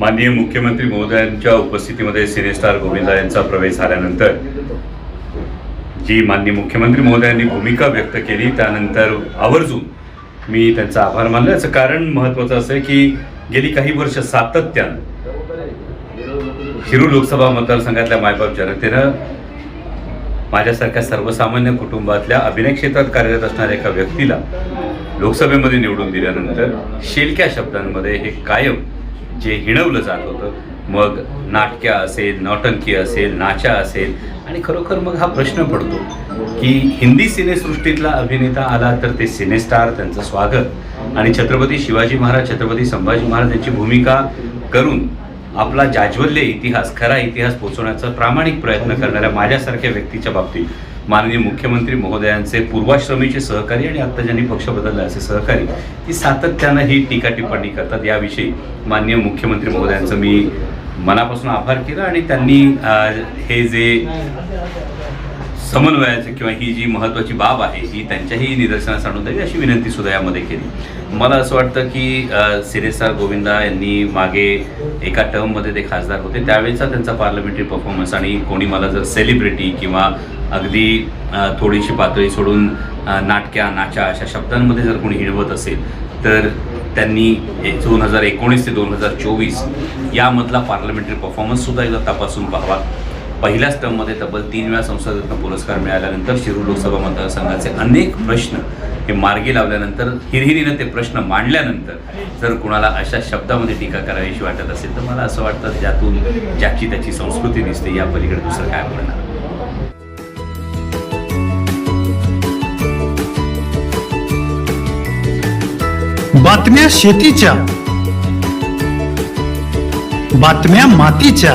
माननीय मुख्यमंत्री महोदयांच्या उपस्थितीमध्ये सिनेस्टार गोविंदा यांचा प्रवेश झाल्यानंतर जी माननीय मुख्यमंत्री महोदयांनी भूमिका व्यक्त केली त्यानंतर आवर्जून मी त्यांचा आभार मानला याचं कारण महत्त्वाचं असं आहे की गेली काही वर्ष सातत्यानं शिरू लोकसभा मतदारसंघातल्या मायबाप जनतेनं माझ्यासारख्या सर्वसामान्य कुटुंबातल्या अभिनय क्षेत्रात कार्यरत असणाऱ्या एका व्यक्तीला लोकसभेमध्ये निवडून दिल्यानंतर शेलक्या शब्दांमध्ये हे कायम जे हिणवलं जात होतं. मग नाटक्या असेल नौटंकी असेल नाचा असेल आणि खरोखर मग हा प्रश्न पडतो की हिंदी सिनेसृष्टीतला अभिनेता आला तर ते सिनेस्टार त्यांचं स्वागत. आणि छत्रपती शिवाजी महाराज छत्रपती संभाजी महाराज यांची भूमिका करून आपला जाज्वल्य इतिहास खरा इतिहास पोचवण्याचा प्रामाणिक प्रयत्न करणाऱ्या माझ्यासारख्या व्यक्तीच्या बाबतीत माननीय मुख्यमंत्री महोदयांचे पूर्वाश्रमीचे सहकारी आणि आत्ता ज्यांनी पक्ष बदलला असे सहकारी ती सातत्यानं ही टीका टिप्पणी करतात. याविषयी माननीय मुख्यमंत्री महोदयांचं मी मनापासून आभार केला आणि त्यांनी हे जे समन्वयाचं किंवा ही जी महत्त्वाची बाब आहे ही त्यांच्याही निदर्शनास आणून द्यावी अशी विनंती सुद्धा यामध्ये केली. मला असं वाटतं की सिरेसार गोविंदा यांनी मागे एका टर्ममध्ये ते खासदार होते. त्यावेळेचा त्यांचा पार्लमेंटरी परफॉर्मन्स आणि कोणी मला जर सेलिब्रिटी किंवा अगदी थोडीशी पातळी सोडून नाटक्या नाचा अशा शब्दांमध्ये जर कोणी हिणवत असेल तर त्यांनी दोन हजार एकोणीस ते दोन हजार चोवीस यामधला पार्लमेंटरी परफॉर्मन्ससुद्धा एकदा तपासून पाहावा. पहिल्याच टर्ममध्ये तब्बल तीन वेळा संसदरत्न पुरस्कार मिळाल्यानंतर शिरूर लोकसभा मतदारसंघाचे अनेक प्रश्न हे मार्गी लावल्यानंतर हिरहिरीनं ते प्रश्न मांडल्यानंतर जर कुणाला अशा शब्दामध्ये टीका करावीशी वाटत असेल तर मला असं वाटतं ज्यातून ज्याची त्याची संस्कृती दिसते या पलीकडे दुसरं काय बोलणार? बातम्या शेतीच्या बातम्या मातीच्या